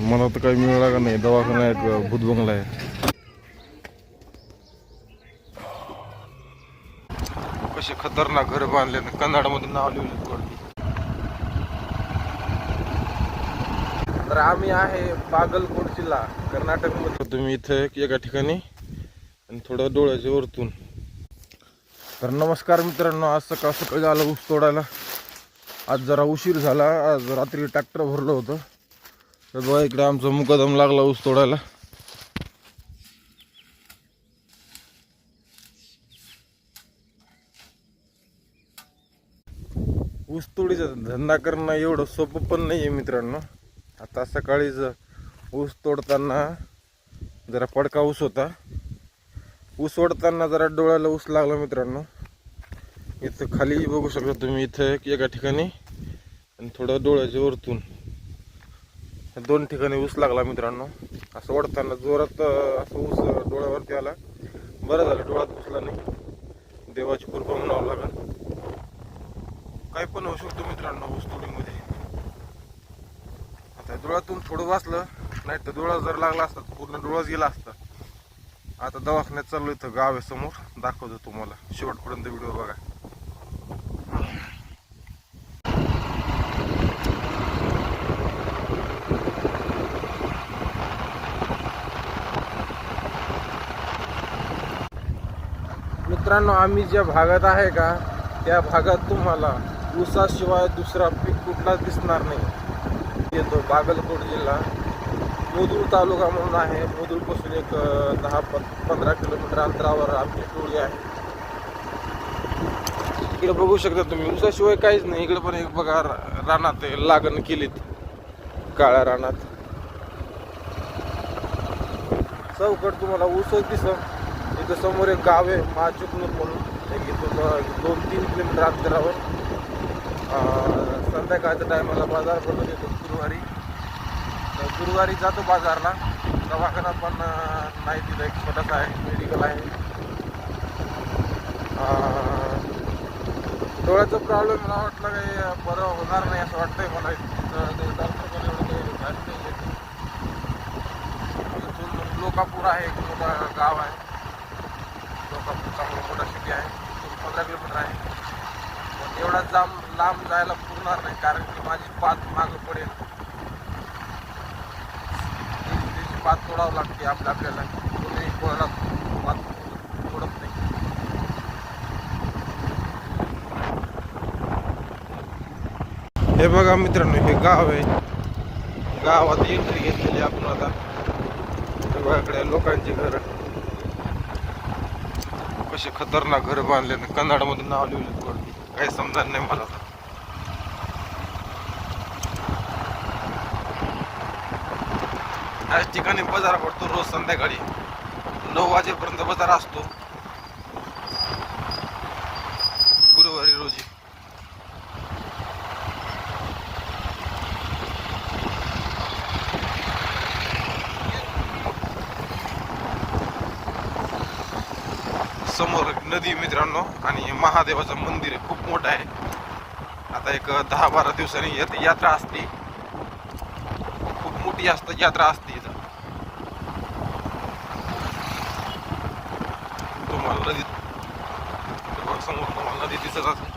मला तर काही मिळाला का नाही. दवाखाना आहे एक भूत बंगला आहे. कसे खतरनाक घर बांधले कन्नडमध्ये नाव लिहिलं तर आम्ही आहे बागलकोट जिल्हा कर्नाटकमध्ये. तुम्ही इथे एका ठिकाणी आणि थोडं डोळ्याच्या वरतून. तर नमस्कार मित्रांनो आज सकाळ सकाळी आलं ऊस तोडायला. आज जरा उशीर झाला आज रात्री ट्रॅक्टर भरलं होतं. तर बघा इकडे आमचा मुकादम लागला ऊस तोडायला. ऊस तोडीचा धंदा करणं एवढं सोपं पण नाही आहे मित्रांनो. आता सकाळीच ऊस तोडताना जरा पडका ऊस होता. ऊस ओढताना जरा डोळ्याला ऊस लागला मित्रांनो. इथं खाली बघू शकता तुम्ही इथं एक- एका ठिकाणी आणि थोडं डोळ्याच्या वरतून. दोन ठिकाणी ऊस लागला मित्रांनो. असं ओढताना जोरात असं ऊस डोळ्यावरती आला. बरं झालं डोळ्यात घुसला नाही. देवाची कृपा म्हणावं लागेल. काही पण होऊ शकतो मित्रांनो ऊस तोडीमध्ये. आता डोळ्यातून थोडं वाचलं नाही तर डोळा जर लागला असता पूर्ण डोळाच गेला असता. आता दवाखान्यात चाललो इथं गाव आहे समोर. दाखवतो तुम्हाला. शेवटपर्यंत व्हिडिओ बघा. मित्रांनो आम्ही ज्या भागात आहे का त्या भागात तुम्हाला ऊसाशिवाय दुसरा पीक कुठलाच दिसणार नाही. येतो बागलकोट जिल्हा. मुदूर तालुका म्हणून आहे. मुदूरपासून एक दहा पं पंधरा किलोमीटर अंतरावर आमची टोळी आहे. इकडे बघू शकता तुम्ही ऊसाशिवाय काहीच नाही. इकडे पण एक बघा रानात लागण केलीत. काळ्या रानात. चौकट तुम्हाला ऊसच दिसत इथं समोर एक गाव आहे महाचुकनूर म्हणून एक इथून दोन तीन किलोमीटर अंतरावर करावं. संध्याकाळच्या टायमाला बाजार भरतो येतो गुरुवारी. तर गुरुवारी जातो बाजारला. दवाखाना पण नाही तिथं एक छोटासा आहे मेडिकल आहे. डोळ्याचा प्रॉब्लेम मला वाटलं काही बरं होणार नाही असं वाटतंय मला ते डॉक्टर पण एवढं काही नाही लोकापूर आहे एक मोठा गाव आहे लोकापूर चांगला मोठा सिटी आहे इथून पंधरा किलोमीटर आहे पण एवढा लांब लांब जायला पुरणार नाही कारण की माझी पात मागं पडेल. त्याची पात तोडावं लागते आपल्या आपल्याला. कोणी कोणाला पात तोडत नाही. हे बघा मित्रांनो हे गाव आहे. गावात एंट्री घेतलेली आपण आता. हे बघा इकडे लोकांची घरं. कसे खतरनाक घर बांधले कन्नडमध्ये नाव लिहिलेत वरती काही समजा नाही मला आता. याच ठिकाणी बाजार पडतो रोज संध्याकाळी. नऊ वाजेपर्यंत बाजार असतो. गुरुवारी रोजी. समोर नदी मित्रांनो आणि महादेवाचं मंदिर आहे खूप मोठं आहे. आता एक दहा बारा दिवसांनी यात- यात्रा असते. खूप मोठी असत यात्रा असते इथं. तुम्हाला नदी समोर तुम्हाला नदी दिसत असेल.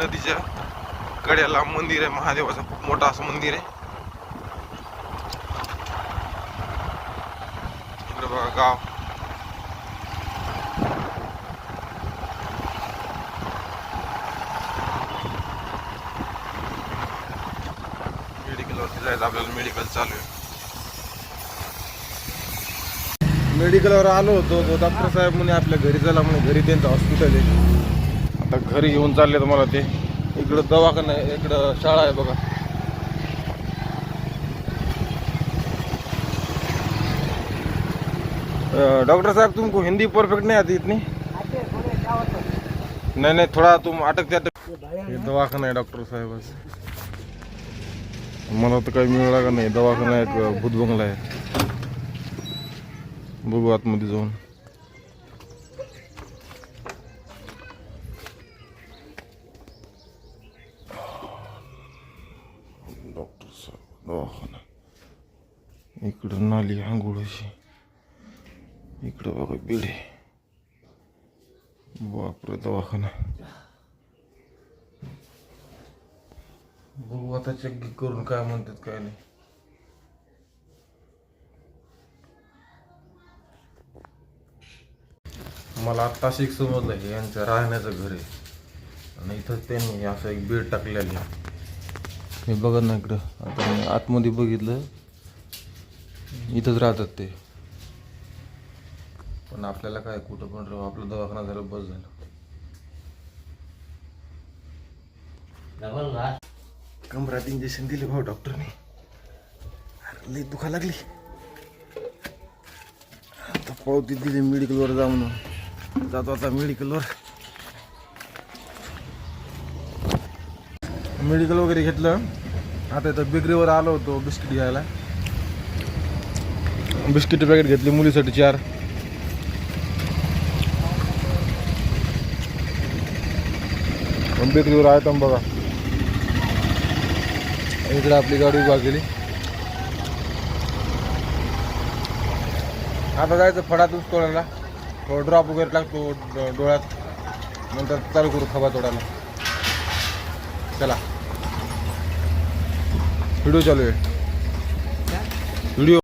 नदीच्या कड्याला मंदिर आहे महादेवाचं खूप मोठं असं मंदिर आहे इकडे बघा गाव मेडिकलवरती जायचं आपल्याला मेडिकल चालू आहे. मेडिकलवर आलो होतो तो डॉक्टर साहेब म्हणे आपल्या घरी चला म्हणे घरी त्यांचं हॉस्पिटल आहे. आता घरी घेऊन चालले तर मला ते. इकडं दवाखाना आहे इकडं शाळा आहे बघा. डॉक्टर साहब तुमको हिंदी परफेक्ट नहीं आती इतनी? नहीं नहीं थोड़ा तुम अटक जाते हे दवाखाना आहे डॉक्टर साहब मला तर काही मिळाला का नाही. दवाखाना एक भूत बंगला आहे. बघू आतमध्ये जाऊन. डॉक्टर साहेब दवाखाना. इकडं नाली आंघोळ अशी. इकडं बघा बिडे बापरे दवाखाना बघू आता चेक करून काय म्हणतात काय नाही मला आत्ताच एक समजलं हे यांचं राहण्याचं घर आहे. आणि इथं त्यांनी असं एक बेड टाकलेलं आहे. हे बघा ना इकडं. आता मी आतमध्ये बघितलं. इथंच राहतात ते. पण आपल्याला काय कुठं पण राहू आपलं दवाखाना झालं बस झालं. कमरात इंजेक्शन दिले भाऊ डॉक्टरने. अरे लई दुखा लागली. आता पावती दिली मेडिकलवर जा म्हणून. जातो आता मेडिकलवर. मेडिकल वगैरे घेतलं. आता इथं बेकरीवर आलो होतो बिस्किट घ्यायला. बिस्किट पॅकेट घेतली मुलीसाठी चार. बेकरीवर आहेत बघा. इकडे आपली गाडी उभा केली. आता जायचं फडातून तोडायला. ड्रॉप वगैरे लागतो डोळ्यात. नंतर चालू करू खबा तोडायला. चला. व्हिडिओ चालू आहे. व्हिडिओ